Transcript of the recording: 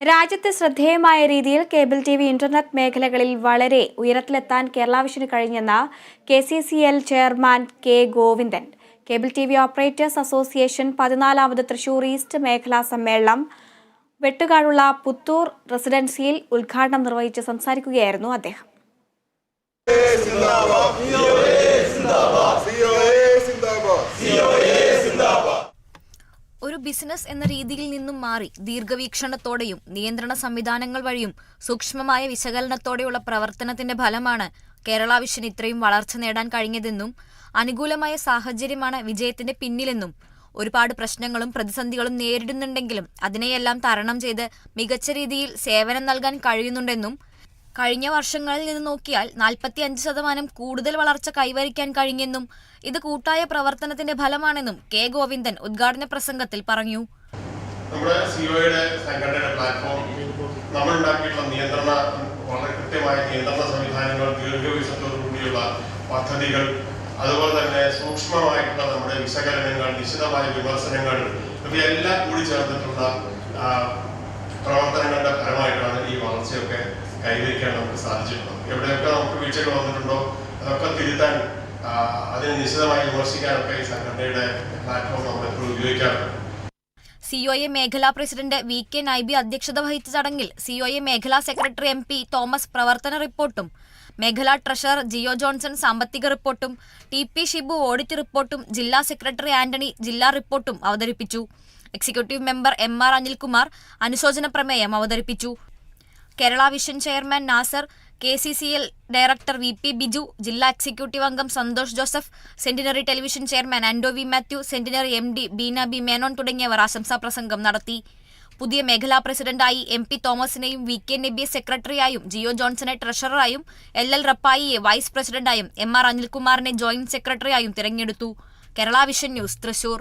രാജ്യത്ത് ശ്രദ്ധേയമായ രീതിയിൽ കേബിൾ ടി വി ഇന്റർനെറ്റ് മേഖലകളിൽ വളരെ ഉയരത്തിലെത്താൻ കേരള വിഷന് കഴിഞ്ഞെന്ന് K C C L chairman K Govindan. Cable T V operators association പതിനാലാമത് Thrissur east മേഖലാ സമ്മേളനം വെട്ടുകാടുള്ള പുത്തൂർ റെസിഡൻസിയിൽ ഉദ്ഘാടനം നിർവഹിച്ച് സംസാരിക്കുകയായിരുന്നു അദ്ദേഹം. ബിസിനസ് എന്ന രീതിയിൽ നിന്നും മാറി ദീർഘവീക്ഷണത്തോടെയും നിയന്ത്രണ സംവിധാനങ്ങൾ വഴിയും സൂക്ഷ്മമായ വിശകലനത്തോടെയുള്ള പ്രവർത്തനത്തിന്റെ ഫലമാണ് കേരള വിഷൻ ഇത്രയും വളർച്ച നേടാൻ കഴിഞ്ഞതെന്നും അനുകൂലമായ സാഹചര്യമാണ് വിജയത്തിന്റെ പിന്നിലെന്നും ഒരുപാട് പ്രശ്നങ്ങളും പ്രതിസന്ധികളും നേരിടുന്നുണ്ടെങ്കിലും അതിനെയെല്ലാം തരണം ചെയ്ത് മികച്ച രീതിയിൽ സേവനം നൽകാൻ കഴിയുന്നുണ്ടെന്നും കഴിഞ്ഞ വർഷങ്ങളിൽ നിന്ന് നോക്കിയാൽ നാൽപ്പത്തി അഞ്ച് ശതമാനം കൂടുതൽ വളർച്ച കൈവരിക്കാൻ കഴിഞ്ഞെന്നും ഇത് കൂട്ടായ പ്രവർത്തനത്തിന്റെ ഫലമാണെന്നും കെ ഗോവിന്ദൻ ഉദ്ഘാടന പ്രസംഗത്തിൽ പറഞ്ഞു. നമ്മുടെ സിഒയുടെ സംഘടനയുടെ പ്ലാറ്റ്ഫോം നമ്മൾ ഉണ്ടാക്കിയിട്ടുള്ള നിയന്ത്രണ വളരെ കൃത്യമായ നിയന്ത്രണ സംവിധാനങ്ങൾ ദീർഘവീക്ഷത്തോടു കൂടിയുള്ള പദ്ധതികൾ അതുപോലെ തന്നെ സൂക്ഷ്മമായിട്ടുള്ള നമ്മുടെ വിശകലനങ്ങൾ നിശ്ചിതമായ വിമർശനങ്ങൾ ഇവയെല്ലാം കൂടി ചേർന്നിട്ടുള്ള ആ, കൈവരിക്കാൻ നമുക്ക് സാധിച്ചിട്ടുണ്ട്? എവിടെയൊക്കെ നമുക്ക് വീഴ്ചകൾ വന്നിട്ടുണ്ടോ? അതൊക്കെ തിരുത്താൻ അതിനെ നിശ്ചിതമായി വിമർശിക്കാനൊക്കെ ഈ സംഘടനയുടെ പ്ലാറ്റ്ഫോം നമ്മൾ എപ്പോഴും ഉപയോഗിക്കാറുണ്ട്. സിഒഎ മേഖലാ പ്രസിഡന്റ് വി കെ നൈബി അധ്യക്ഷത വഹിച്ച ചടങ്ങിൽ സിഒഎ മേഖലാ സെക്രട്ടറി എം പി തോമസ് പ്രവർത്തന റിപ്പോർട്ടും മേഖലാ ട്രഷറർ ജിയോ ജോൺസൺ സാമ്പത്തിക റിപ്പോർട്ടും ടി പി ഷിബു ഓഡിറ്റ് റിപ്പോർട്ടും ജില്ലാ സെക്രട്ടറി ആന്റണി ജില്ലാ റിപ്പോർട്ടും അവതരിപ്പിച്ചു. Executive member M R Anilkumar അനുശോചന പ്രമേയം അവതരിപ്പിച്ചു. Kerala vision chairman Nasar K C C L director V P Biju ജില്ലാ എക്സിക്യൂട്ടീവ് അംഗം Santhosh Joseph centenary television chairman Ando V Mathew centenary M D Beena B Menon തുടങ്ങിയവർ ആശംസാ പ്രസംഗം നടത്തി. പുതിയ മേഖലാ പ്രസിഡന്റായി എം പി തോമസിനെയും വി കെ നബിയെ സെക്രട്ടറിയായും ജിയോ ജോൺസനെ ട്രഷററായും എൽ എൽ റപ്പായിയെ വൈസ് പ്രസിഡന്റായും എം ആർ അനിൽകുമാറിനെ ജോയിന്റ് സെക്രട്ടറിയായും തിരഞ്ഞെടുത്തു. Kerala vision news Thrissur.